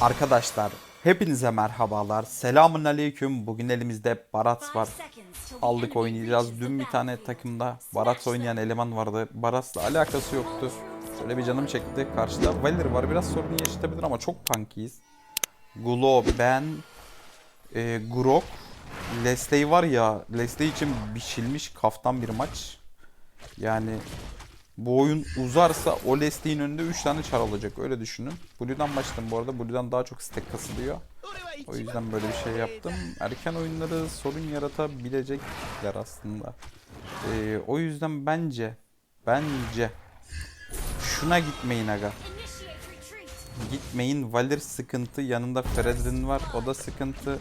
Arkadaşlar hepinize merhabalar. Selamun aleyküm. Bugün elimizde Barat var. Aldık oynayacağız. Dün bir tane takımda Barat oynayan eleman vardı. Barat'la alakası yoktu. Şöyle bir canım çekti. Karşıda Valir var. Biraz sorun yaşatabilir ama çok punkiyiz. Gulo, ben, e, Grok, Leslie var ya. Leslie için biçilmiş kaftan bir maç. Yani bu oyun uzarsa o Leslie'nin önünde 3 tane çar olacak öyle düşünün. Blue'dan başladım bu arada. Blue'dan daha çok stack kasılıyor. O yüzden böyle bir şey yaptım. Erken oyunları sorun yaratabilecekler aslında. Ee, o yüzden bence bence şuna gitmeyin aga. Gitmeyin. Valir sıkıntı. Yanında Feredrin var. O da sıkıntı.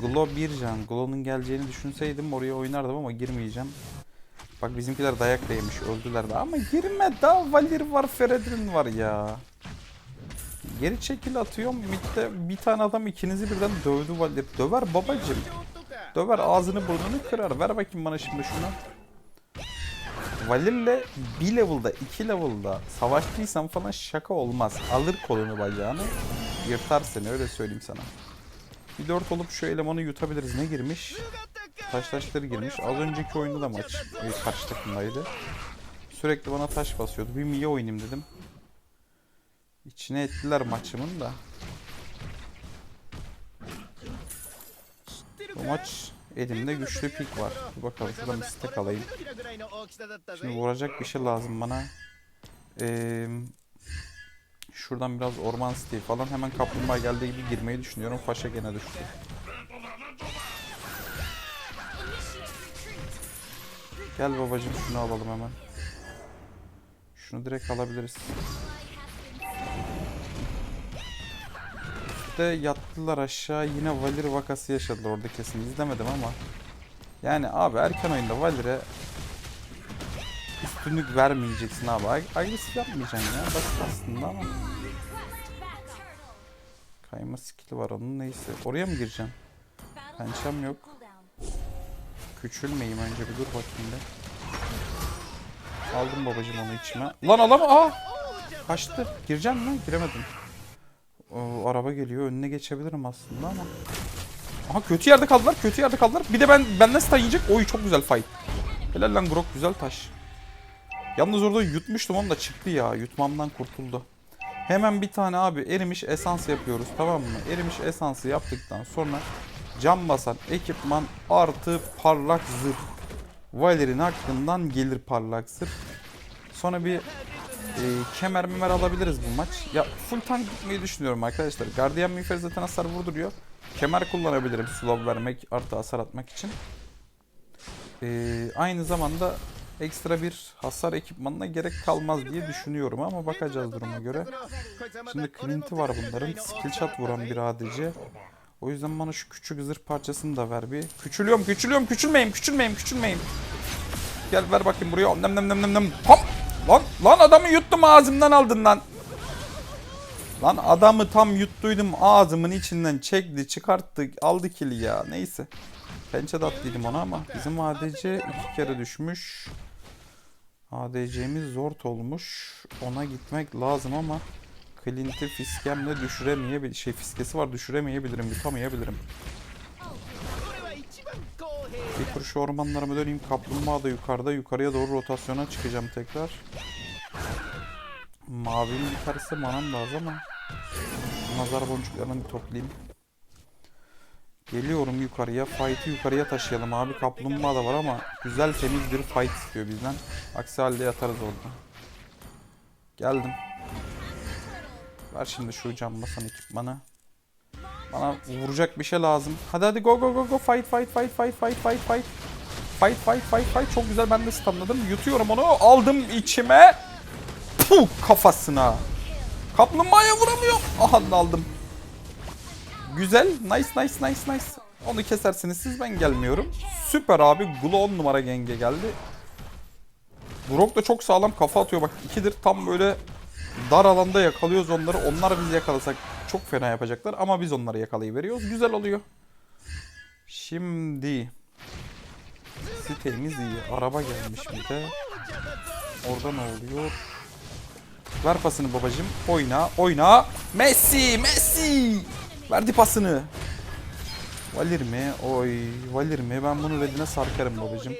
Glo bir can. Glo'nun geleceğini düşünseydim oraya oynardım ama girmeyeceğim. Bak bizimkiler dayak da. Öldüler de. Ama girme daha Valir var. Feredrin var ya. Geri çekil atıyorum. Mid'de bir tane adam ikinizi birden dövdü Valir. Döver babacım. Döver ağzını burnunu kırar. Ver bakayım bana şimdi şunu. Valir'le bir level'da, iki level'da savaştıysan falan şaka olmaz. Alır kolunu bacağını, yırtar seni öyle söyleyeyim sana. Bir dört olup şu elemanı yutabiliriz. Ne girmiş? Taş taşları girmiş. Az önceki oyunda da maç e, karşı takımdaydı. Sürekli bana taş basıyordu. Bir Mia oynayayım dedim. İçine ettiler maçımın da. Bu maç elimde güçlü pik var. Bir bakalım şuradan bir stack alayım. Şimdi vuracak bir şey lazım bana. Ee, şuradan biraz orman siteyi falan hemen kaplumbağa geldiği gibi girmeyi düşünüyorum. Faşa gene düştü. Gel babacım şunu alalım hemen. Şunu direkt alabiliriz. Üstte yattılar aşağı yine Valir vakası yaşadılar orada kesin izlemedim ama. Yani abi erken oyunda Valir'e üstünlük vermeyeceksin abi. Ag- Agresif yapmayacaksın ya. Basit aslında ama. Kayma skill'i var onun neyse. Oraya mı gireceğim? Pençem yok. Küçülmeyeyim önce bir dur bakayım bir. Aldım babacım onu içime. Lan alama aa! Kaçtı. Gireceğim mi? Giremedim. Oo, araba geliyor. Önüne geçebilirim aslında ama. Aha kötü yerde kaldılar. Kötü yerde kaldılar. Bir de ben benden stun yiyecek. Oy çok güzel fight. Helal lan Grok güzel taş. Yalnız orada yutmuştum onu da çıktı ya. Yutmamdan kurtuldu. Hemen bir tane abi erimiş esans yapıyoruz tamam mı? Erimiş esansı yaptıktan sonra cam basan ekipman artı parlak zırh. Valer'in hakkından gelir parlak zırh. Sonra bir e, kemer memer alabiliriz bu maç. Ya full tank gitmeyi düşünüyorum arkadaşlar. Guardian miğfer zaten hasar vurduruyor. Kemer kullanabilirim slow vermek artı hasar atmak için. E, aynı zamanda ekstra bir hasar ekipmanına gerek kalmaz diye düşünüyorum ama bakacağız duruma göre. Şimdi Clint'i var bunların. Skill shot vuran bir ADC. O yüzden bana şu küçük zırh parçasını da ver bir. Küçülüyorum, küçülüyorum, küçülmeyeyim, küçülmeyeyim, küçülmeyeyim. Gel ver bakayım buraya. Nem nem nem nem nem. Hop! Lan, lan adamı yuttum ağzımdan aldın lan. Lan adamı tam yuttuydum ağzımın içinden çekti, çıkarttı, aldı kili ya. Neyse. Pençe de attıydım ona ama bizim ADC iki kere düşmüş. ADC'miz zor olmuş. Ona gitmek lazım ama Clint'i fiskemle düşüremeyebilirim. Şey fiskesi var düşüremeyebilirim, yutamayabilirim. Bir kur şu ormanlarıma döneyim. Kaplumbağa da yukarıda. Yukarıya doğru rotasyona çıkacağım tekrar. Mavinin bir karısı manam lazım ama nazar boncuklarını bir toplayayım. Geliyorum yukarıya. Fight'ı yukarıya taşıyalım abi. Kaplumbağa da var ama güzel temiz bir fight istiyor bizden. Aksi halde yatarız orada. Geldim. Ver şimdi şu cam basan ekipmanı. Bana vuracak bir şey lazım. Hadi hadi go go go go fight fight fight fight fight fight fight. Fight fight fight fight. Çok güzel ben de stunladım. Yutuyorum onu. Aldım içime. Puh kafasına. Kaplumbağaya vuramıyorum. Aha aldım. Güzel. Nice nice nice nice. Onu kesersiniz siz ben gelmiyorum. Süper abi. Glo 10 numara genge geldi. Grok da çok sağlam kafa atıyor bak. ikidir tam böyle dar alanda yakalıyoruz onları. Onlar bizi yakalasak çok fena yapacaklar ama biz onları yakalayıveriyoruz. Güzel oluyor. Şimdi sitemiz iyi. Araba gelmiş bir de. Orada ne oluyor? Ver pasını babacım. Oyna, oyna. Messi, Messi. Verdi pasını. Valir mi? Oy, Valir mi? Ben bunu redine sarkarım babacım.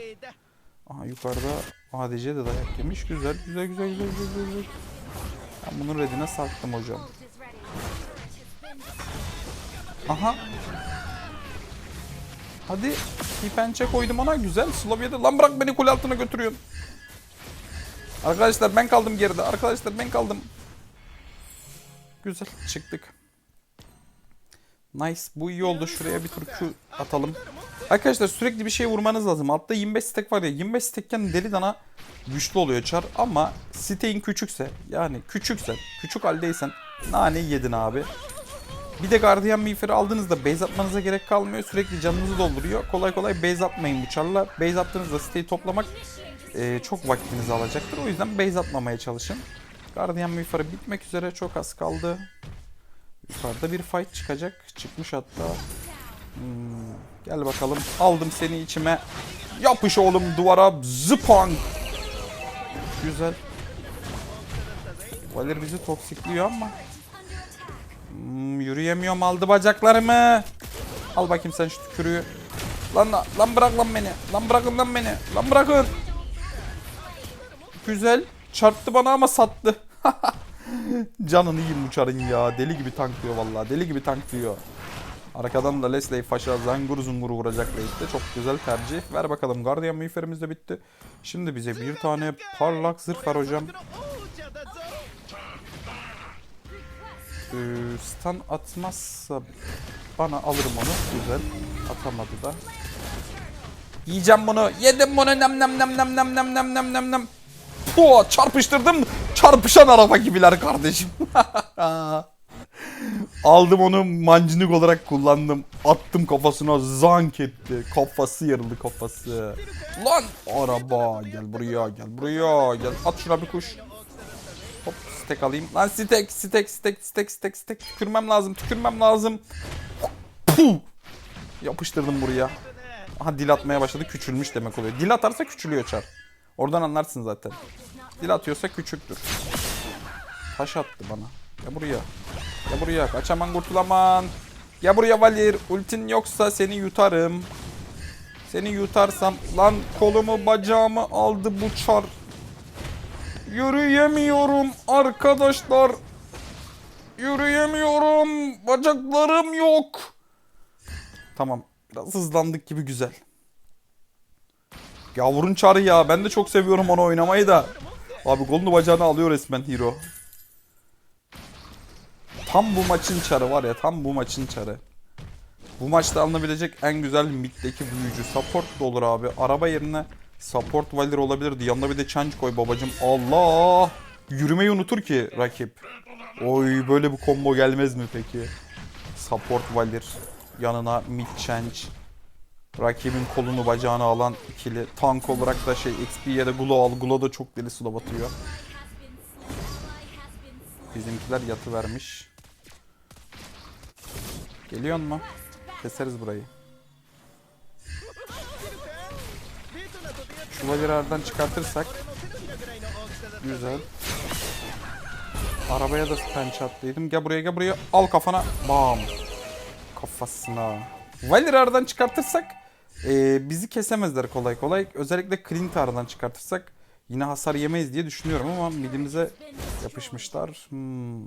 Aha yukarıda ADC de dayak yemiş. Güzel, güzel, güzel, güzel, güzel, güzel. Ben bunun redine sarktım hocam. Aha. Hadi. Pençe koydum ona. Güzel. Slovya'da. Lan bırak beni kule altına götürüyorsun. Arkadaşlar ben kaldım geride. Arkadaşlar ben kaldım. Güzel. Çıktık. Nice. Bu iyi oldu. Şuraya bir tur Q atalım. Arkadaşlar sürekli bir şey vurmanız lazım. Altta 25 stack var ya. 25 stackken deli dana güçlü oluyor çar. Ama siteyin küçükse yani küçüksen, küçük haldeysen nane yedin abi. Bir de Guardian Miğferi aldığınızda base atmanıza gerek kalmıyor. Sürekli canınızı dolduruyor. Kolay kolay base atmayın bu çarla. Base attığınızda siteyi toplamak e, çok vaktinizi alacaktır. O yüzden base atmamaya çalışın. Guardian Miğferi bitmek üzere. Çok az kaldı. Yukarıda bir fight çıkacak. Çıkmış hatta. Hmm, gel bakalım. Aldım seni içime. Yapış oğlum duvara. Zıpang. Güzel. Valir bizi toksikliyor ama. Hmm, yürüyemiyorum aldı bacaklarımı. Al bakayım sen şu tükürüğü. Lan lan bırak lan beni. Lan bırakın lan beni. Lan bırakın. Güzel. Çarptı bana ama sattı. Canını yiyeyim uçarın ya. Deli gibi tanklıyor vallahi. Deli gibi tanklıyor. Arkadan da Leslie Faşa zangur zungur vuracak Late'de. Çok güzel tercih. Ver bakalım. Guardian miğferimiz de bitti. Şimdi bize bir tane parlak zırh ver hocam. Ee, stun atmazsa bana alırım onu. Güzel. Atamadı da. Yiyeceğim bunu. Yedim bunu. Nem nem nem nem nem nem nem nem nem nem. Çarpıştırdım. Çarpışan araba gibiler kardeşim. Aldım onu mancınık olarak kullandım. Attım kafasına zank etti. Kafası yarıldı kafası. Lan araba gel buraya gel buraya gel. At şuna bir kuş. Hop stek alayım. Lan stek stek stek stek stek stek. Tükürmem lazım tükürmem lazım. Puh. Yapıştırdım buraya. Aha dil atmaya başladı küçülmüş demek oluyor. Dil atarsa küçülüyor çar. Oradan anlarsın zaten. Dil atıyorsa küçüktür. Taş attı bana. Ya buraya. Ya buraya. Kaçaman kurtulaman. Ya buraya Valir. Ultin yoksa seni yutarım. Seni yutarsam. Lan kolumu bacağımı aldı bu çar. Yürüyemiyorum arkadaşlar. Yürüyemiyorum. Bacaklarım yok. Tamam. Biraz hızlandık gibi güzel. Yavrun çarı ya. Ben de çok seviyorum onu oynamayı da. Abi kolunu bacağını alıyor resmen hero. Tam bu maçın çarı var ya. Tam bu maçın çarı. Bu maçta alınabilecek en güzel middeki büyücü. Support da olur abi. Araba yerine support valir olabilirdi. Yanına bir de change koy babacım. Allah! Yürümeyi unutur ki rakip. Oy böyle bir combo gelmez mi peki? Support valir. Yanına mid change. Rakibin kolunu bacağını alan ikili. Tank olarak da şey XP'ye de Gulo al. Gulo da çok deli slow atıyor. Bizimkiler yatı vermiş. Geliyor mu? Keseriz burayı. Şu Valer'i aradan çıkartırsak Güzel. Arabaya da pençe attıydım. Gel buraya gel buraya. Al kafana. Bam. Kafasına. Valer'i aradan çıkartırsak e, bizi kesemezler kolay kolay. Özellikle Clint aradan çıkartırsak yine hasar yemeyiz diye düşünüyorum ama midimize yapışmışlar. Hmm.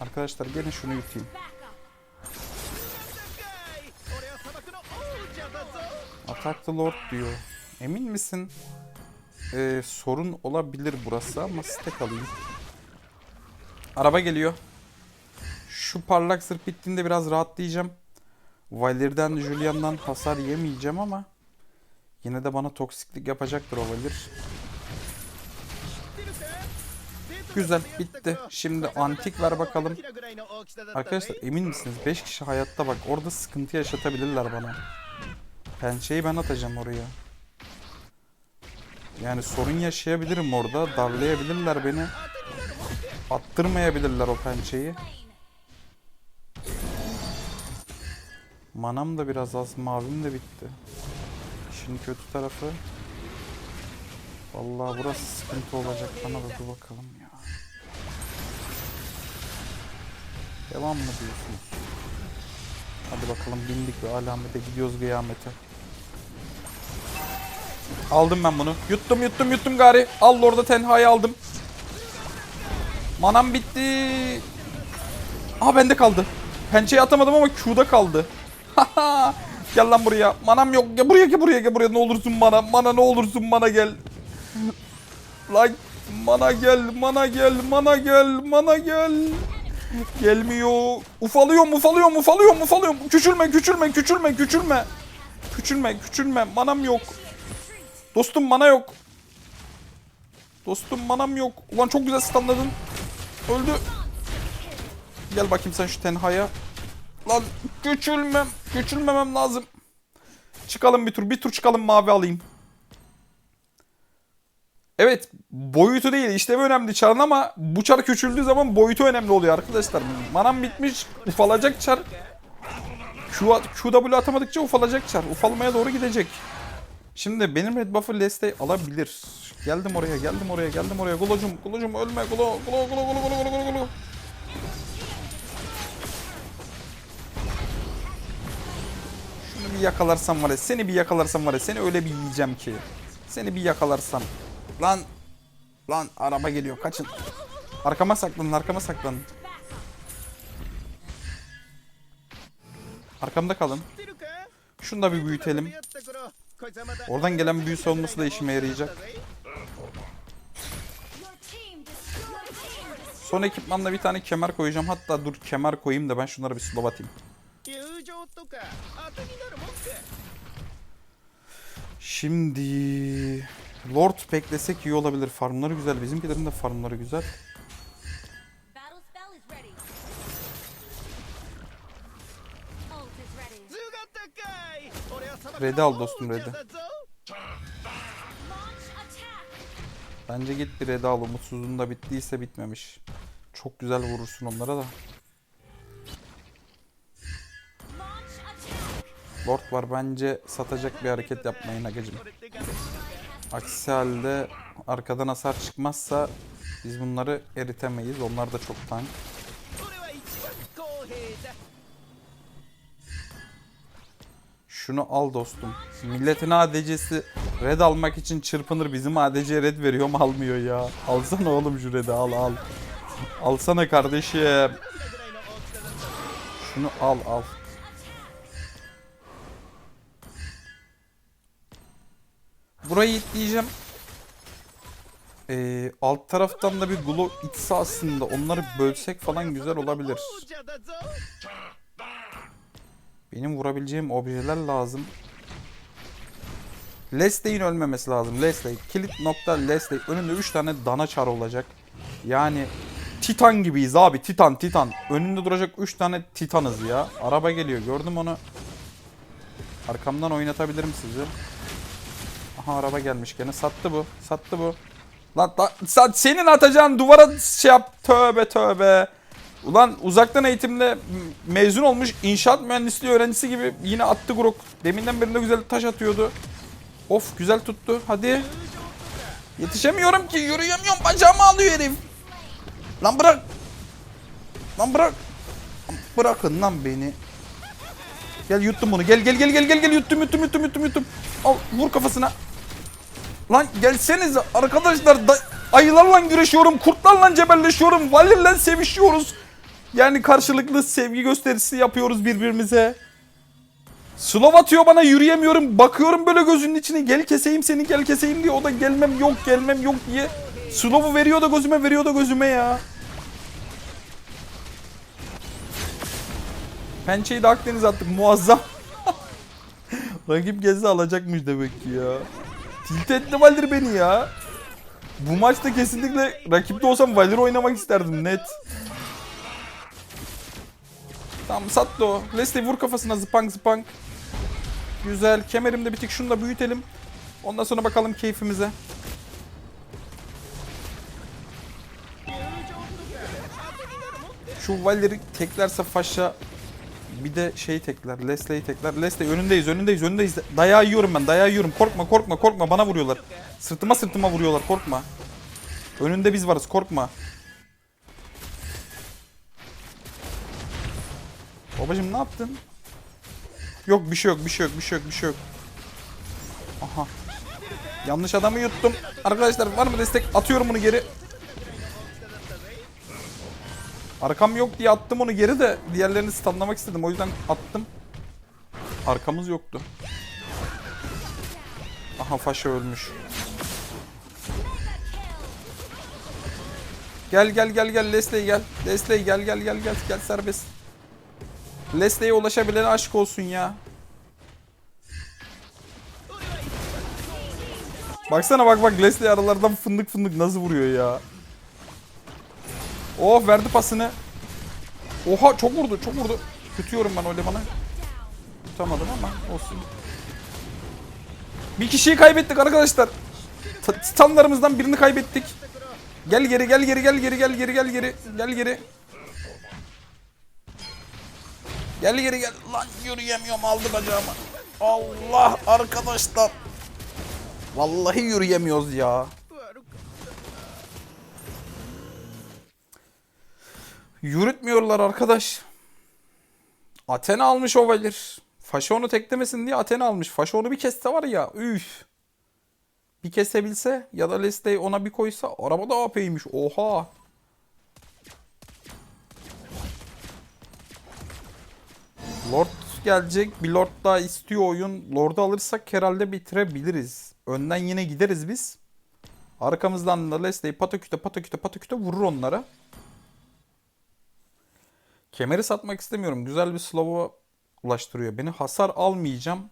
Arkadaşlar gelin şunu yutayım. Attack Lord diyor. Emin misin? Ee, sorun olabilir burası ama stack alayım. Araba geliyor. Şu parlak zırh bittiğinde biraz rahatlayacağım. Valir'den, Julian'dan hasar yemeyeceğim ama yine de bana toksiklik yapacaktır o Valir. Güzel bitti. Şimdi antik ver bakalım. Arkadaşlar emin misiniz? 5 kişi hayatta bak orada sıkıntı yaşatabilirler bana. Pençeyi ben atacağım oraya. Yani sorun yaşayabilirim orada. Darlayabilirler beni. Attırmayabilirler o pençeyi. Manam da biraz az. Mavim de bitti. İşin kötü tarafı. Vallahi burası sıkıntı olacak bana da dur bakalım ya. Devam mı diyorsunuz? Hadi bakalım bindik ve alamete gidiyoruz kıyamete. Aldım ben bunu. Yuttum yuttum yuttum gari. Al orada tenhayı aldım. Manam bitti. Aha bende kaldı. Pençeyi atamadım ama Q'da kaldı. Gel lan buraya. Manam yok. Gel buraya gel buraya gel buraya. Ne olursun bana. Mana ne olursun bana gel. Lan mana gel. Mana gel. Mana gel. Mana gel. Gelmiyor. Ufalıyorum ufalıyorum ufalıyorum ufalıyorum. Küçülme küçülme küçülme küçülme. Küçülme küçülme. Manam yok. Dostum mana yok. Dostum manam yok. Ulan çok güzel stunladın. Öldü. Gel bakayım sen şu tenhaya. Lan küçülmem. Küçülmemem lazım. Çıkalım bir tur. Bir tur çıkalım mavi alayım. Evet boyutu değil işlevi önemli çarın ama bu çar küçüldüğü zaman boyutu önemli oluyor arkadaşlar. Manam bitmiş ufalacak çar. Q, QW atamadıkça ufalacak çar. Ufalmaya doğru gidecek. Şimdi benim red buff'ı Leste alabilir. Geldim oraya geldim oraya geldim oraya. Gulocum gulocum ölme gulo gulo gulo gulo gulo gulo gulo. Şunu bir yakalarsam var ya seni bir yakalarsam var ya seni öyle bir yiyeceğim ki. Seni bir yakalarsam. Lan. Lan araba geliyor kaçın. Arkama saklanın arkama saklanın. Arkamda kalın. Şunu da bir büyütelim. Oradan gelen büyü savunması da işime yarayacak. Son ekipmanla bir tane kemer koyacağım. Hatta dur kemer koyayım da ben şunlara bir slow atayım. Şimdi... Lord beklesek iyi olabilir. Farmları güzel. Bizimkilerin de farmları güzel. Red'i al dostum Red'i. Bence git bir Red'i al. Umutsuzluğun da bittiyse bitmemiş. Çok güzel vurursun onlara da. Lord var bence satacak bir hareket yapmayın Agacım. Aksi halde arkadan hasar çıkmazsa biz bunları eritemeyiz. Onlar da çok tank. Şunu al dostum. Milletin ADC'si red almak için çırpınır. Bizim ADC red veriyor mu almıyor ya. Alsana oğlum şu red'i al al. Alsana kardeşim. Şunu al al. Burayı itleyeceğim. Ee, alt taraftan da bir Glow itse aslında onları bölsek falan güzel olabilir. Benim vurabileceğim objeler lazım. Lesley'in ölmemesi lazım. Lesley. Kilit nokta Lesley. Önünde 3 tane dana çar olacak. Yani Titan gibiyiz abi. Titan Titan. Önünde duracak 3 tane Titanız ya. Araba geliyor. Gördüm onu. Arkamdan oynatabilirim sizi. Aha araba gelmiş gene. Sattı bu. Sattı bu. Lan da, sa- senin atacağın duvara şey yap. Tövbe tövbe. Ulan uzaktan eğitimle mezun olmuş inşaat mühendisliği öğrencisi gibi yine attı Grok. Deminden beri de güzel taş atıyordu. Of güzel tuttu. Hadi. Yetişemiyorum ki yürüyemiyorum bacağımı alıyor herif. Lan bırak. Lan bırak. Bırakın lan beni. Gel yuttum bunu. Gel gel gel gel gel gel yuttum yuttum yuttum yuttum yuttum. Al vur kafasına. Lan gelseniz arkadaşlar da ayılarla güreşiyorum, kurtlarla cebelleşiyorum, valirle sevişiyoruz. Yani karşılıklı sevgi gösterisi yapıyoruz birbirimize. Slav atıyor bana yürüyemiyorum. Bakıyorum böyle gözünün içine gel keseyim seni gel keseyim diye. O da gelmem yok gelmem yok diye. Slav'ı veriyor da gözüme veriyor da gözüme ya. Pençeyi de Akdeniz attık muazzam. Rakip gelse alacakmış demek ki ya. Tilt etti Valir beni ya. Bu maçta kesinlikle rakipte olsam Valir oynamak isterdim net. Tamam sattı o. Leslie vur kafasına zıpank zıpank. Güzel. Kemerimde bitik şunu da büyütelim. Ondan sonra bakalım keyfimize. Şu Valer'i teklerse faşa Bir de şey tekler. Leslie'yi tekler. Leslie önündeyiz önündeyiz önündeyiz. Dayağı yiyorum ben dayağı yiyorum. Korkma korkma korkma bana vuruyorlar. Sırtıma sırtıma vuruyorlar korkma. Önünde biz varız korkma. Babacım ne yaptın? Yok bir şey yok bir şey yok bir şey yok bir şey yok. Aha. Yanlış adamı yuttum. Arkadaşlar var mı destek? Atıyorum bunu geri. Arkam yok diye attım onu geri de diğerlerini stunlamak istedim. O yüzden attım. Arkamız yoktu. Aha Faşa ölmüş. Gel gel gel gel Leslie gel. Leslie gel gel gel gel gel serbest. Leslie'ye ulaşabilene aşk olsun ya. Baksana bak bak Leslie aralardan fındık fındık nasıl vuruyor ya. Oh verdi pasını. Oha çok vurdu çok vurdu. Tutuyorum ben öyle bana. Tutamadım ama olsun. Bir kişiyi kaybettik arkadaşlar. Ta- Titanlarımızdan birini kaybettik. Gel geri gel geri gel geri gel geri gel geri gel geri. Gel geri gel. Lan yürüyemiyorum aldı bacağımı. Allah arkadaşlar. Vallahi yürüyemiyoruz ya. Yürütmüyorlar arkadaş. Athena almış Ovalir. Faşa onu teklemesin diye Athena almış. Faşa onu bir kesse var ya. Üf. Bir kesebilse ya da Leslie ona bir koysa araba da AP'ymiş. Oha. Lord gelecek. Bir Lord daha istiyor oyun. Lord'u alırsak herhalde bitirebiliriz. Önden yine gideriz biz. Arkamızdan da Leslie pataküte pataküte pataküte vurur onlara. Kemeri satmak istemiyorum. Güzel bir slow'a ulaştırıyor beni. Hasar almayacağım.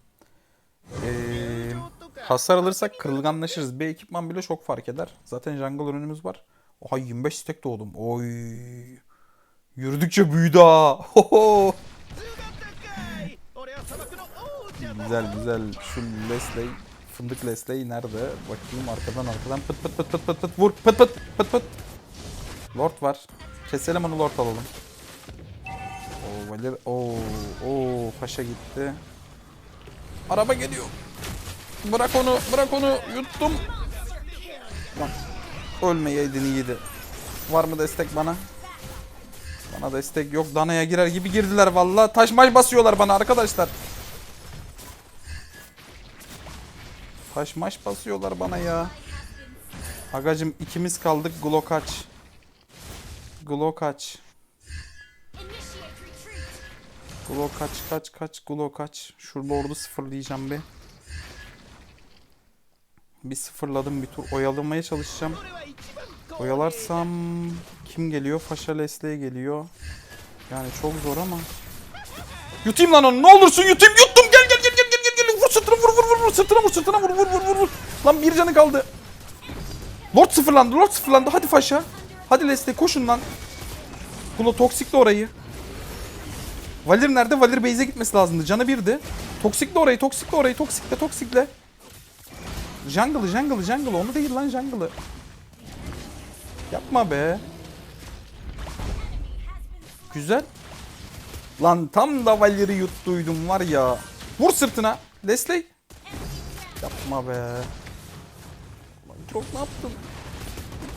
Ee, hasar alırsak kırılganlaşırız. Bir ekipman bile çok fark eder. Zaten jungle ürünümüz var. Oha 25 stek doğdum. Oy. Yürüdükçe büyüdü ha. Güzel güzel. Şu Leslie fındık Leslie nerede? Bakayım arkadan arkadan pıt pıt pıt pıt pıt pıt vur pıt pıt pıt pıt. Lord var. Keselim onu Lord alalım. Valer oo oo faşa gitti. Araba geliyor. Bırak onu, bırak onu. Yuttum. Lan ölmeyeydin iyiydi. Var mı destek bana? Bana destek yok. Danaya girer gibi girdiler vallahi. Taş maş basıyorlar bana arkadaşlar. Taş maş basıyorlar bana ya. Agacım ikimiz kaldık. Glo kaç. Glo kaç. Gulo kaç kaç kaç Gulo kaç. Şu lordu sıfırlayacağım bir. Bir sıfırladım bir tur oyalamaya çalışacağım. Oyalarsam kim geliyor? Faşa Leslie geliyor. Yani çok zor ama. Yutayım lan onu ne olursun yutayım yuttum gel gel gel gel gel gel vur sırtına vur vur vur vur sırtına vur sırtına vur vur vur vur. Lan bir canı kaldı. Lord sıfırlandı Lord sıfırlandı hadi faşa. Hadi Leslie koşun lan. Gulo toksikle orayı. Valir nerede? Valir base'e gitmesi lazımdı. Canı birdi. Toksikle orayı, toksikle orayı, toksikle, toksikle. Jungle'ı, jungle'ı, jungle'ı. Onu değil lan jungle'ı. Yapma be. Güzel. Lan tam da Valer'i yuttuydum var ya. Vur sırtına. Leslie. Yapma be. Lan ne yaptın?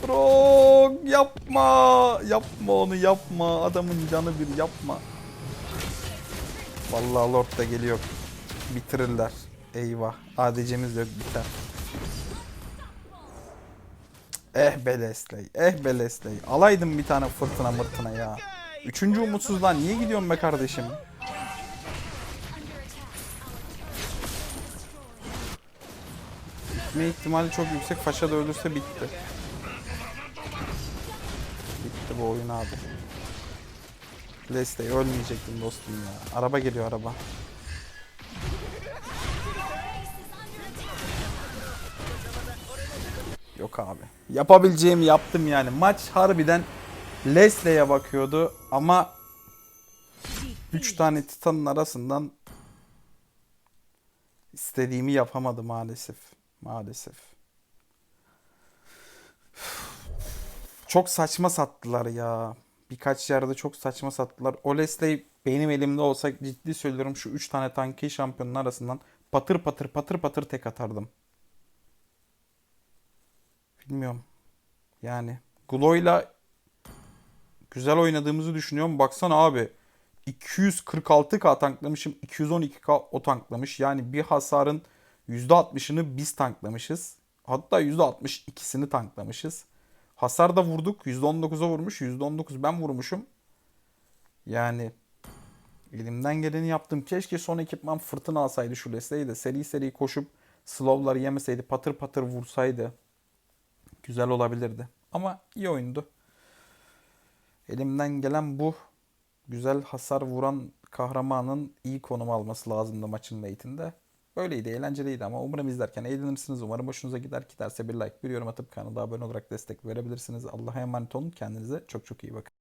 Bro yapma. Yapma onu yapma. Adamın canı bir yapma. Vallahi Lord da geliyor. Bitirirler. Eyvah. ADC'miz de biter. Eh be Leslie. Eh be Leslie. Alaydım bir tane fırtına mırtına ya. Üçüncü umutsuzluğa niye gidiyorsun be kardeşim? Gitme ihtimali çok yüksek. Faşa da ölürse bitti. Bitti bu oyun abi. Leslie ölmeyecektin dostum ya. Araba geliyor araba. Yok abi. Yapabileceğimi yaptım yani. Maç harbiden Leslie'ye bakıyordu ama 3 tane Titan'ın arasından istediğimi yapamadı maalesef. Maalesef. Çok saçma sattılar ya. Birkaç yerde çok saçma sattılar. O Leslie benim elimde olsa ciddi söylüyorum şu 3 tane tanki şampiyonun arasından patır patır patır patır tek atardım. Bilmiyorum. Yani Glo'yla güzel oynadığımızı düşünüyorum. Baksana abi. 246k tanklamışım. 212k o tanklamış. Yani bir hasarın %60'ını biz tanklamışız. Hatta %62'sini tanklamışız. Hasar da vurduk. %19'a vurmuş. %19 ben vurmuşum. Yani elimden geleni yaptım. Keşke son ekipman fırtına alsaydı şu Leslie'yi de seri seri koşup slowları yemeseydi. Patır patır vursaydı. Güzel olabilirdi. Ama iyi oyundu. Elimden gelen bu. Güzel hasar vuran kahramanın iyi konum alması lazımdı maçın late'inde. Böyleydi, eğlenceliydi ama umarım izlerken eğlenirsiniz. Umarım hoşunuza gider. Giderse bir like, bir yorum atıp kanala abone olarak destek verebilirsiniz. Allah'a emanet olun. Kendinize çok çok iyi bakın.